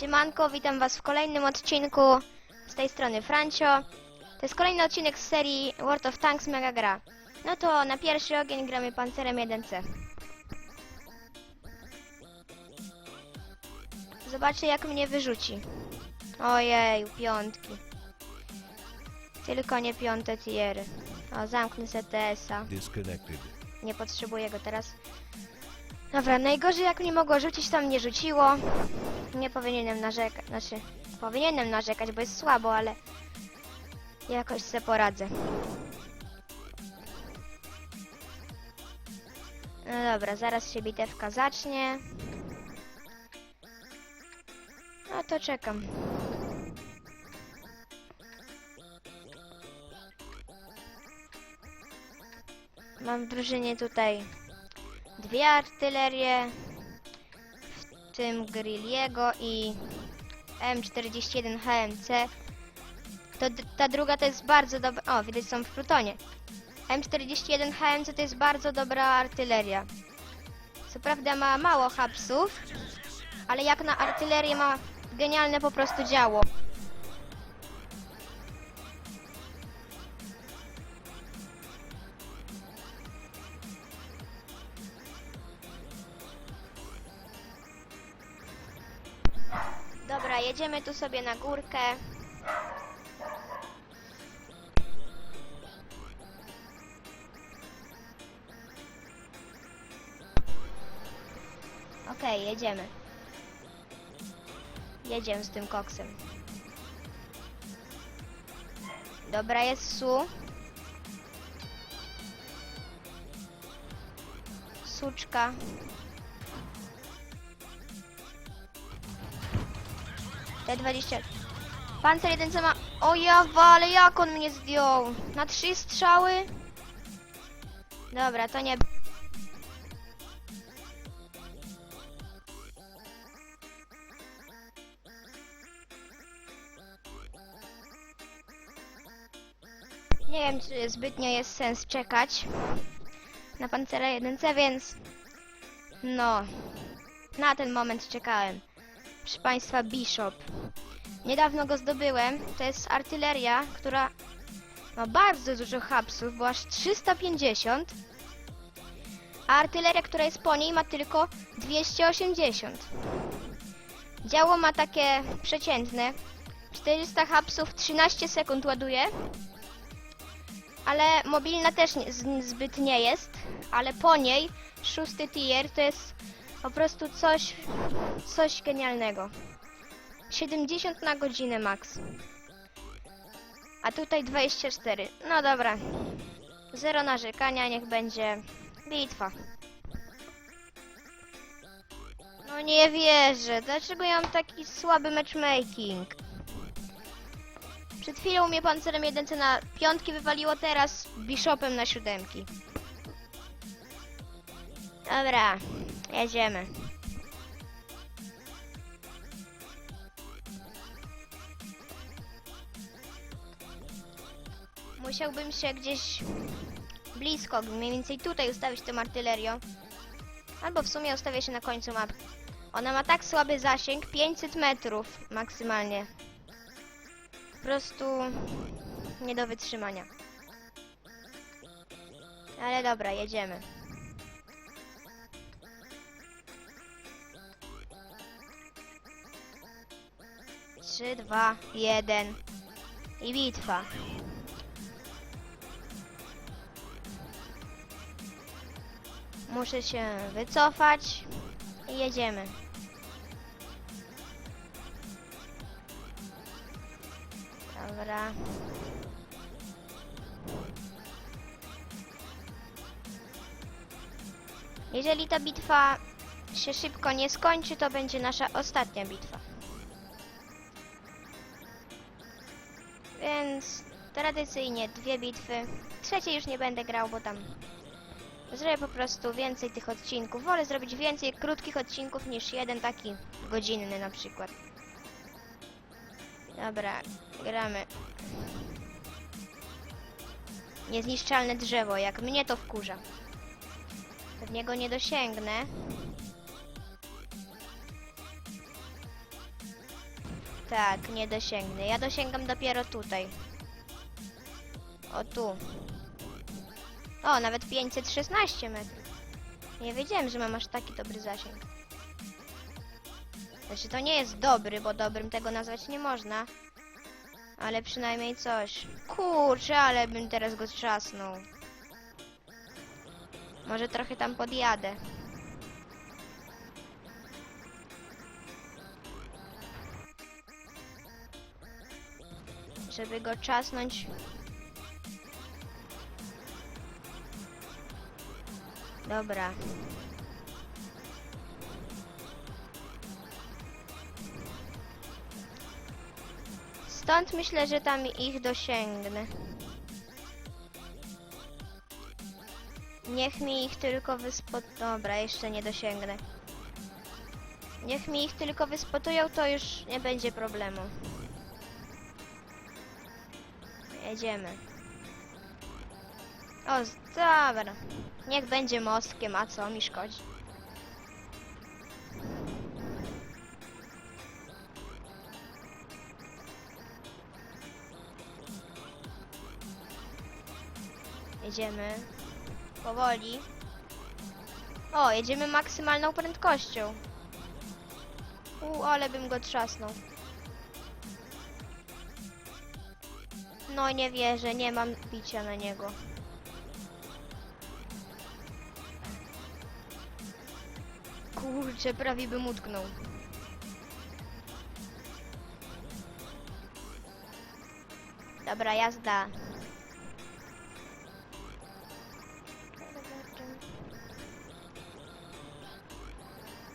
Siemanko, witam was w kolejnym odcinku z tej strony Francio. To jest kolejny odcinek z serii World of Tanks Mega Gra. No to na pierwszy ogień gramy pancerem 1C. Zobaczcie jak mnie wyrzuci. Ojej, piątki. Tylko nie piąte tiery. O, zamknę. Disconnected. Nie potrzebuję go teraz. Dobra, najgorzej jak mnie mogło rzucić, to mnie rzuciło. Nie powinienem narzekać, znaczy powinienem narzekać, bo jest słabo, ale jakoś se poradzę. No dobra, zaraz się bitewka zacznie. No to czekam. Mam w drużynie tutaj dwie artylerie, tym Grilliego i M41 HMC. To, ta druga to jest bardzo dobra. O, widać są w plutonie. M41 HMC to jest bardzo dobra artyleria. Co prawda ma mało hapsów, ale jak na artylerię ma genialne po prostu działo. Jedziemy tu sobie na górkę. Okej, jedziemy. Jedziemy z tym koksem. Dobra, jest su. Suczka. T20. Pancer jeden co ma... O ja ale jak on mnie zdjął? Na trzy strzały? Dobra, to nie... Nie wiem, czy zbytnio jest sens czekać na Pancera 1C, więc... No, na ten moment czekałem. Proszę Państwa, Bishop. Niedawno go zdobyłem. To jest artyleria, która ma bardzo dużo hapsów, bo aż 350. A artyleria, która jest po niej, ma tylko 280. Działo ma takie przeciętne. 400 hapsów 13 sekund ładuje. Ale mobilna też nie, zbyt nie jest. Ale po niej szósty tier to jest po prostu coś, coś genialnego. 70 na godzinę max. A tutaj 24. No dobra. Zero narzekania, niech będzie bitwa. No nie wierzę. Dlaczego ja mam taki słaby matchmaking? Przed chwilą mnie pancerem 1 na piątki wywaliło, teraz bishopem na siódemki. Dobra, jedziemy. Musiałbym się gdzieś blisko, mniej więcej tutaj ustawić tą artylerią. Albo w sumie ustawię się na końcu mapy. Ona ma tak słaby zasięg, 500 metrów maksymalnie. Po prostu nie do wytrzymania. Ale dobra, jedziemy. Trzy, dwa, jeden i bitwa. Muszę się wycofać i jedziemy. Dobra. Jeżeli ta bitwa się szybko nie skończy, to będzie nasza ostatnia bitwa. Więc tradycyjnie dwie bitwy. Trzeciej już nie będę grał, bo tam Zrobię po prostu więcej tych odcinków. Wolę zrobić więcej krótkich odcinków niż jeden taki godzinny na przykład. Dobra, gramy. Niezniszczalne drzewo, jak mnie to wkurza. Pewnie go nie dosięgnę. Tak, nie dosięgnę. Ja dosięgam dopiero tutaj. O tu. O, nawet 516 metrów. Nie wiedziałem, że mam aż taki dobry zasięg. Znaczy, to nie jest dobry, bo dobrym tego nazwać nie można. Ale przynajmniej coś. Kurczę, ale bym teraz go trzasnął. Może trochę tam podjadę. Żeby go czasnąć. Dobra. Stąd myślę, że tam ich dosięgnę. Niech mi ich tylko wyspot... Dobra, jeszcze nie dosięgnę. Niech mi ich tylko wyspotują, to już nie będzie problemu. Jedziemy. O, dobra. Niech będzie mostkiem, a co mi szkodzi. Jedziemy. Powoli. O, jedziemy maksymalną prędkością. U, ale bym go trzasnął. No nie wierzę, nie mam bicia na niego. Kurczę, prawie bym utknął. Dobra, jazda.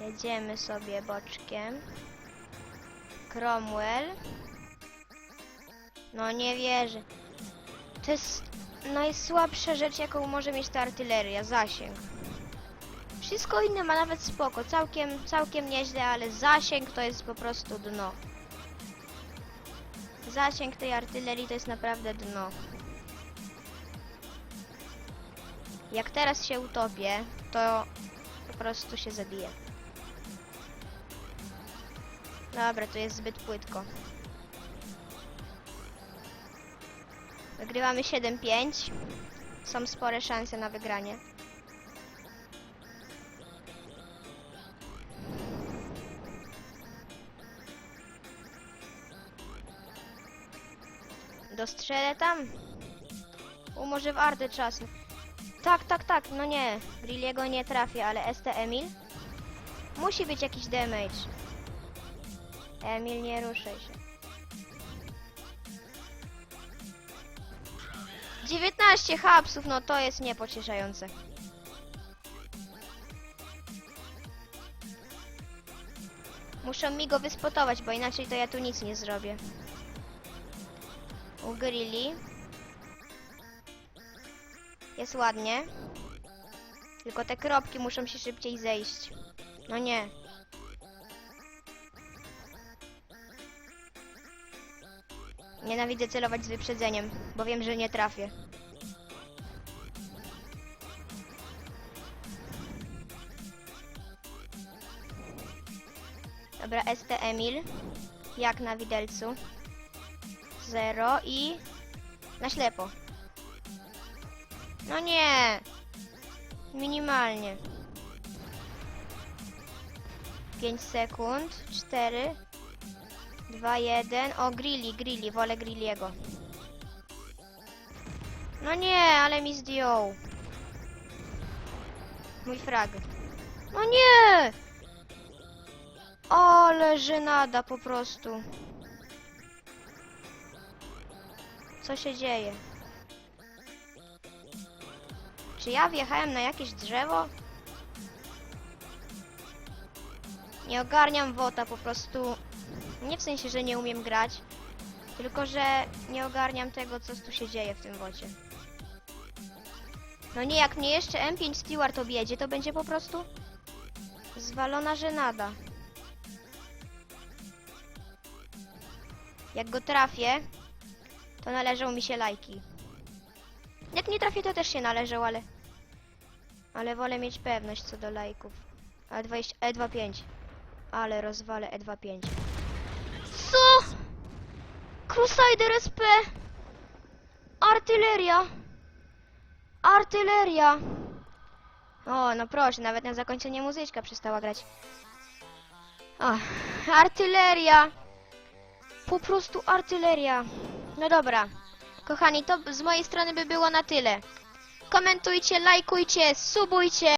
Jedziemy sobie boczkiem. Cromwell. No nie wierzę. To jest najsłabsza rzecz, jaką może mieć ta artyleria. Zasięg. Wszystko inne ma nawet spoko. Całkiem, całkiem nieźle, ale zasięg to jest po prostu dno. Zasięg tej artylerii to jest naprawdę dno. Jak teraz się utopię, to po prostu się zabije. Dobra, to jest zbyt płytko. Wygrywamy 7-5. Są spore szanse na wygranie. Dostrzelę tam? U, może w arty. Tak, tak, tak, no nie. Grilliego nie trafię, ale ST Emil? Musi być jakiś damage. Emil, nie ruszaj się. 19 hapsów, no to jest niepocieszające. Muszą mi go wyspotować, bo inaczej to ja tu nic nie zrobię. U grilli. Jest ładnie. Tylko te kropki muszą się szybciej zejść. No nie. Nienawidzę celować z wyprzedzeniem, bo wiem, że nie trafię. Dobra, ST Emil. Jak na widelcu. Zero i... Na ślepo. No nie! Minimalnie. 5 sekund. 4. 2, 1. O, grilli, grilli. Wolę grilliego. No nie, ale mi zdjął. Mój frag. No nie! Ale żenada po prostu. Co się dzieje? Czy ja wjechałem na jakieś drzewo? Nie ogarniam wota, po prostu... Nie w sensie, że nie umiem grać, tylko że nie ogarniam tego, co tu się dzieje w tym wocie. No nie, jak mnie jeszcze M5 Stewart objedzie, to będzie po prostu zwalona żenada. Jak go trafię, to należą mi się lajki. Jak nie trafię, to też się należą, ale... Ale wolę mieć pewność co do lajków. A20, E25. Ale rozwalę E E25. Co? Crusader SP! Artyleria! Artyleria! O, no proszę, nawet na zakończenie muzyczka przestała grać. O, artyleria! Po prostu artyleria. No dobra. Kochani, to z mojej strony by było na tyle. Komentujcie, lajkujcie, subujcie.